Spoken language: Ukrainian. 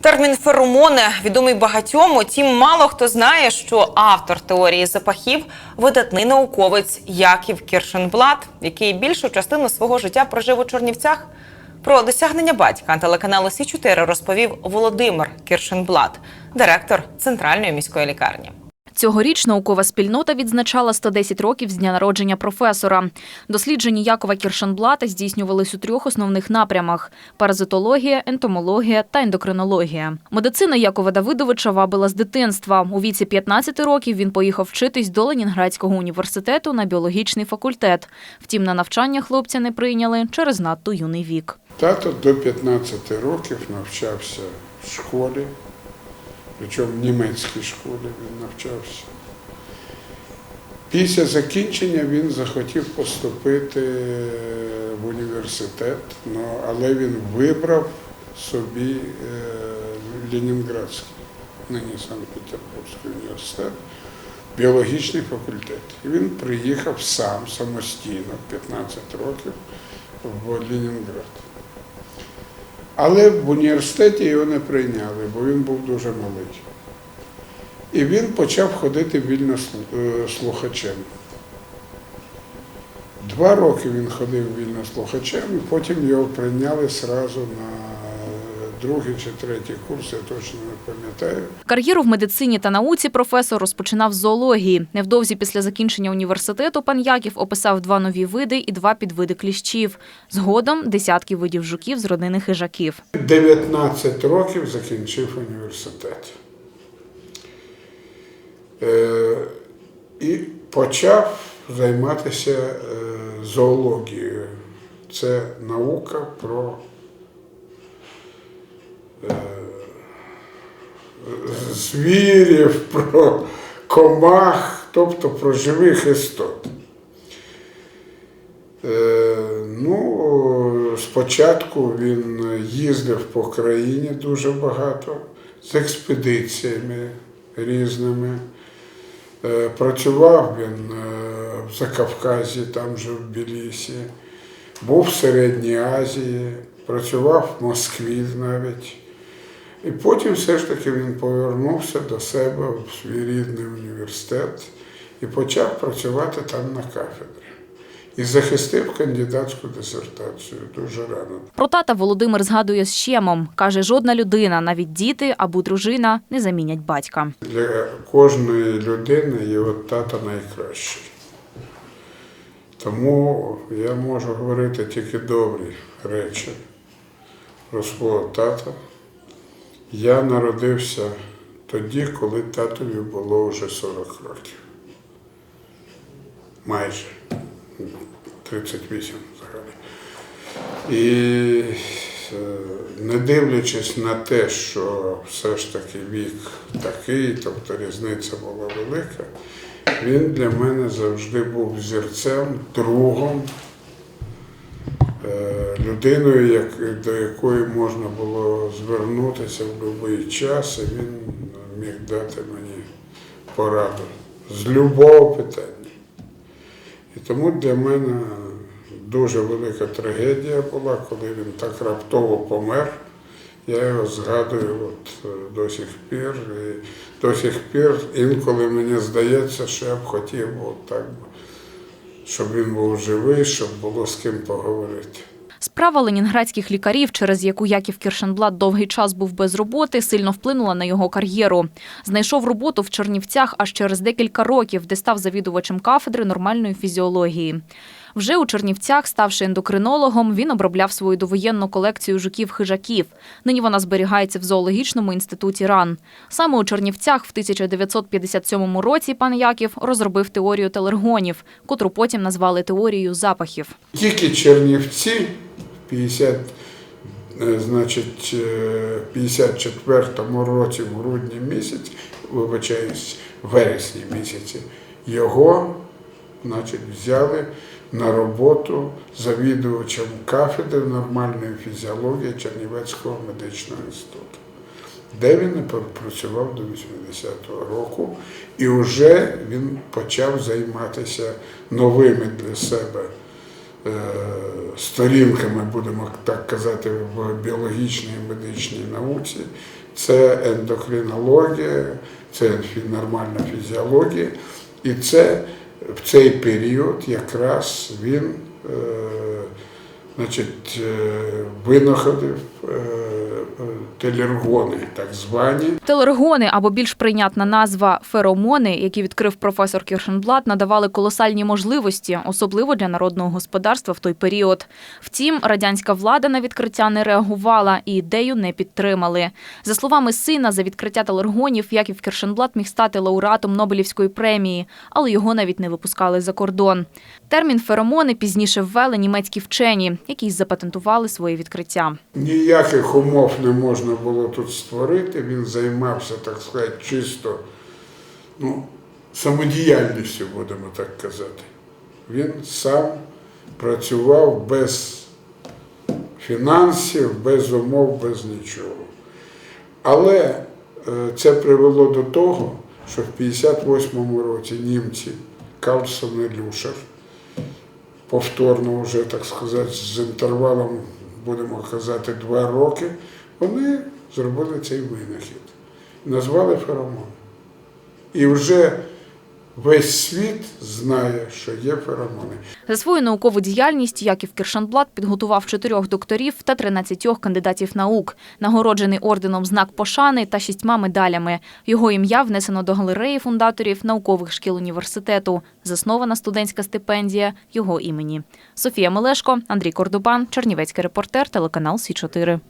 Термін феромони відомий багатьом, утім мало хто знає, що автор теорії запахів видатний науковець Яків Кіршенблат, який більшу частину свого життя прожив у Чорнівцях. Про досягнення батька телеканалу Сі 4 розповів Володимир Кіршенблат, директор центральної міської лікарні. Цьогоріч наукова спільнота відзначала 110 років з дня народження професора. Дослідження Якова Кіршенблата здійснювались у трьох основних напрямах: паразитологія, ентомологія та ендокринологія. Медицина Якова Давидовича вабила з дитинства. У віці 15 років він поїхав вчитись до Ленінградського університету на біологічний факультет. Втім, на навчання хлопця не прийняли через надто юний вік. Тато до 15 років навчався в школі, причому в німецькій школі він навчався. Після закінчення він захотів поступити в університет, але він вибрав собі е, Ленінградський, нині Санкт-Петербурзький університет, біологічний факультет. І він приїхав сам самостійно, 15 років, в Ленінград. Але в університеті його не прийняли, бо він був дуже малий. І він почав ходити вільно е, слухачем. Два роки він ходив вільно слухачем, і потім його прийняли сразу на другий чи третій курс, я точно не пам'ятаю. Кар'єру в медицині та науці професор розпочинав з зоології. Невдовзі після закінчення університету пан Яків описав два нові види і два підвиди кліщів. Згодом десятки видів жуків з родини хижаків. 19 років закінчив університет. Е, і почав займатися е, зоологією. Це наука про звірів, про комах, тобто про живих істот. Е, Ну, спочатку він їздив по країні дуже багато з експедиціями різними. Е, Працював він е, в Закавказі, там же в Білісі, був в Середній Азії, працював в Москві навіть. І потім все ж таки він повернувся до себе в свій рідний університет і почав працювати там на кафедрі. І захистив кандидатську дисертацію дуже рано. Про тата Володимир згадує з щемом. Каже, жодна людина, навіть діти або дружина, не замінять батька. Для кожної людини його тата найкращий. Тому я можу говорити тільки добрі речі про свого тата. Я народився тоді, коли татові було вже 40 років. Майже 38 взагалі. І е, не дивлячись на те, що все ж таки вік такий, тобто різниця була велика, він для мене завжди був зірцем, другом, людиною, як, до якої можна було звернутися в будь-який час, і він міг дати мені пораду з любого питання. І тому для мене дуже велика трагедія була, коли він так раптово помер. Я його згадую от е, до сих пір. І до сих пір інколи мені здається, що я б хотів от так, щоб він був живий, щоб було з ким поговорити. Справа ленінградських лікарів, через яку Яків Кіршенблат довгий час був без роботи, сильно вплинула на його кар'єру. Знайшов роботу в Чернівцях аж через декілька років, де став завідувачем кафедри нормальної фізіології. Вже у Чернівцях, ставши ендокринологом, він обробляв свою довоєнну колекцію жуків-хижаків. Нині вона зберігається в зоологічному інституті РАН. Саме у Чернівцях в 1957 році пан Яків розробив теорію телергонів, котру потім назвали теорією запахів. Тільки Чернівці в 50, е, значить, е, 54-му році, в грудні місяці, вибачаюсь, вересні місяці, його значить, взяли на роботу завідувачем кафедри нормальної фізіології Чернівецького медичного інституту, де він працював до 80-го року, і вже він почав займатися новими для себе е, сторінками, будемо так казати, в біологічній і медичній науці. це ендокринологія, це нормальна фізіологія. І це в цей період якраз він е, значить, е, винаходив телергони, так звані. Телергони або більш прийнятна назва феромони, які відкрив професор Кіршенблат, надавали колосальні можливості, особливо для народного господарства в той період. Втім, радянська влада на відкриття не реагувала і ідею не підтримали. За словами сина, за відкриття телергонів Яків Кіршенблат міг стати лауреатом Нобелівської премії, але його навіть не випускали за кордон. Термін феромони пізніше ввели німецькі вчені, які запатентували своє відкриття. Ніяких умов не можна було тут створити. Він займався, так сказати, чисто ну, самодіяльністю, будемо так казати. Він сам працював без фінансів, без умов, без нічого. Але е, це привело до того, що в 58-му році німці Карлсон і Люшер повторно вже, так сказати, з інтервалом, будемо казати, два роки, вони зробили цей винахід. Назвали феромон. І вже весь світ знає, що є феромони. За свою наукову діяльність Яків Кіршанблат підготував чотирьох докторів та 13 кандидатів наук, нагороджений орденом знак пошани та шістьма медалями. Його ім'я внесено до галереї фундаторів наукових шкіл університету. Заснована студентська стипендія його імені. Софія Мелешко, Андрій Кордобан, Чернівецький репортер, телеканал Сі 4